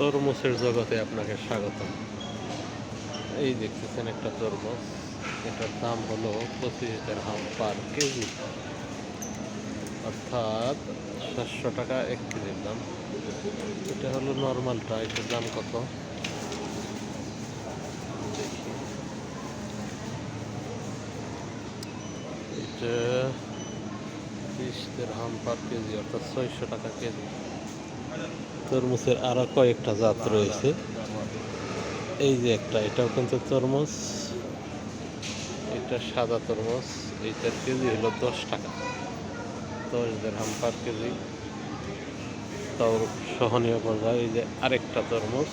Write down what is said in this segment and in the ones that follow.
তরমুজের জগতে আপনাকে স্বাগতম। এই দেখতেছেন একটা তরমুজ। এটার দাম হলো পঁচিশ হাম পার কেজি। অর্থাৎ সাতশো টাকা এক কেজির দাম। এটা হলো নর্মালটা এটার দাম কত? দেখি এটা বিশ হাম পার কেজি, অর্থাৎ ছয়শো টাকা কেজি। তরমুজের আরও কয়েকটা জাত রয়েছে। এই যে একটা, এটাও কিন্তু তরমুজ। এটা সাদা তরমুজ এইটার কেজি হলো দশ টাকা। দশ দেড়হাম পার কেজি। তাও সহনীয় পর্যায়ে এই যে আরেকটা তরমুজ,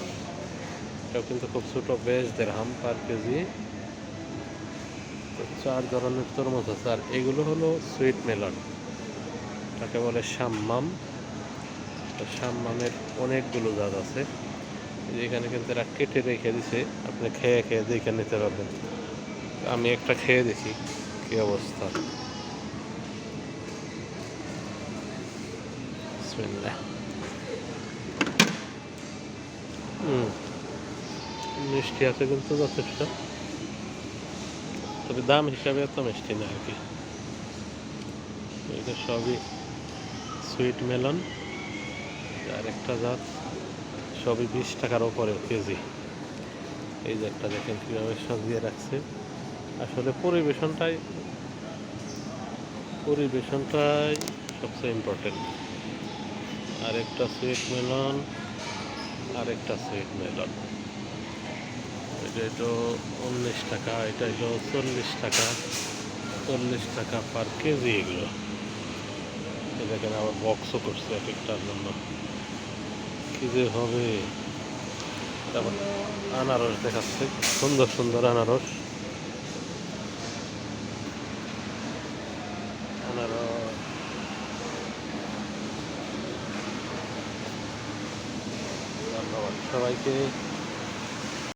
এটাও কিন্তু খুব ছোটো, বেশ দেড়হাম পার কেজি। চার ধরনের তরমুজ আছে। আর এগুলো হলো সুইট মেলন তাকে বলে সাম্মাম। তো সাম্মামের অনেকগুলো জাত আছে। এখানে কিন্তু এরা কেটে রেখে দিছে, আপনি খেয়ে খেয়ে দেখে নিতে পারবেন। আমি একটা খেয়ে দেখি কি অবস্থা। মিষ্টি আছে কিন্তু যথেষ্ট। তবে দাম হিসাবে এত মিষ্টি না আর কি। এটা সবই সুইট মেলন আর একটা জাত, সবই বিশ টাকার ওপরে, কেজি। এই একটা দেখেন কীভাবে সাজিয়ে রাখছে। আসলে পরিবেশনটাই পরিবেশনটাই সবচেয়ে ইম্পর্টেন্ট আর একটা সুইট মেলন আর একটা সুইট মেলন এটা হলো উনিশ টাকা, এটা হলো চল্লিশ টাকা। চল্লিশ টাকা পার কেজি এগুলো। দেখেন, আবার বক্সও করছে এক একটার জন্য। যে হবে। তারপর আনারস দেখাচ্ছে সুন্দর সুন্দর আনারস। আনারস। ধন্যবাদ সবাইকে।